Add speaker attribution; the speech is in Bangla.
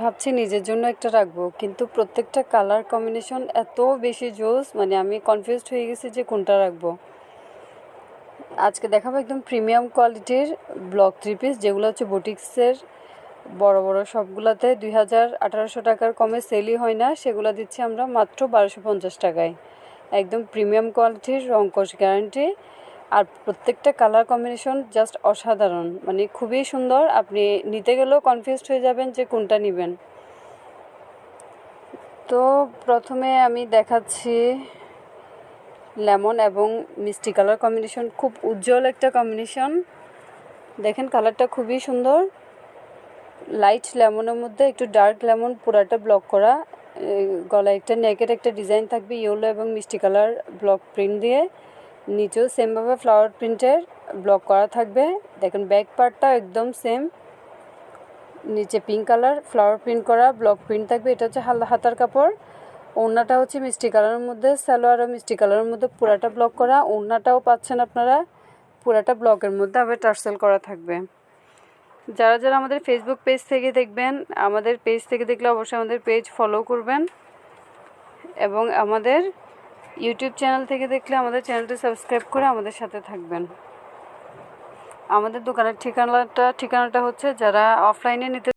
Speaker 1: ভাবছি নিজের জন্য একটা রাখব, কিন্তু প্রত্যেকটা কালার কম্বিনেশন এত বেশি জোস মানে আমি কনফিউজড হয়ে গেছি যে কোনটা রাখব। আজকে দেখাবো একদম প্রিমিয়াম কোয়ালিটির ব্লক থ্রি পিস যেগুলো হচ্ছে বুটিক্সের বড় বড় সবগুলোতে দুই হাজার আঠারোশো টাকার কমে সেলই হয় না, সেগুলো দিচ্ছি আমরা মাত্র বারোশো পঞ্চাশ টাকায়। একদম প্রিমিয়াম কোয়ালিটির রঙ্কশ গ্যারান্টি আর প্রত্যেকটা কালার কম্বিনেশন জাস্ট অসাধারণ। মানে খুবই সুন্দর। আপনি নিতে গেলেও কনফিউজড হয়ে যাবেন যে কোনটা নেবেন। তো প্রথমে আমি দেখাচ্ছি লেমন এবং মিষ্টি কালার কম্বিনেশন খুব উজ্জ্বল একটা কম্বিনেশন দেখেন কালারটা খুবই সুন্দর। লাইট লেমনের মধ্যে একটু ডার্ক লেমন পুরাটা ব্লক করা। গলায় একটা নেকের একটা ডিজাইন থাকবে ইয়েলো এবং মিষ্টি কালার ব্লক প্রিন্ট দিয়ে। নিচেও সেমভাবে ফ্লাওয়ার প্রিন্টের ব্লক করা থাকবে। দেখেন ব্যাক পার্টটা একদম সেম নিচে পিঙ্ক কালার ফ্লাওয়ার প্রিন্ট করা ব্লক প্রিন্ট থাকবে। এটা হচ্ছে হাল হাতার কাপড়। ওড়নাটা হচ্ছে মিষ্টি কালারের মধ্যে সালোয়ার ও মিষ্টি কালারের মধ্যে পুরাটা ব্লক করা। ওড়নাটাও পাচ্ছেন আপনারা। পুরাটা ব্লকের মধ্যে আবার টার্সেল করা থাকবে। যারা যারা আমাদের ফেসবুক পেজ থেকে দেখবেন, আমাদের পেজ থেকে দেখলে অবশ্যই আমাদের পেজ ফলো করবেন। এবং আমাদের ইউটিউব চ্যানেল থেকে দেখলে আমাদের চ্যানেলটি সাবস্ক্রাইব করে আমাদের সাথে থাকবেন। আমাদের দোকানের ঠিকানাটা ঠিকানাটা হচ্ছে যারা অফলাইনে নিতে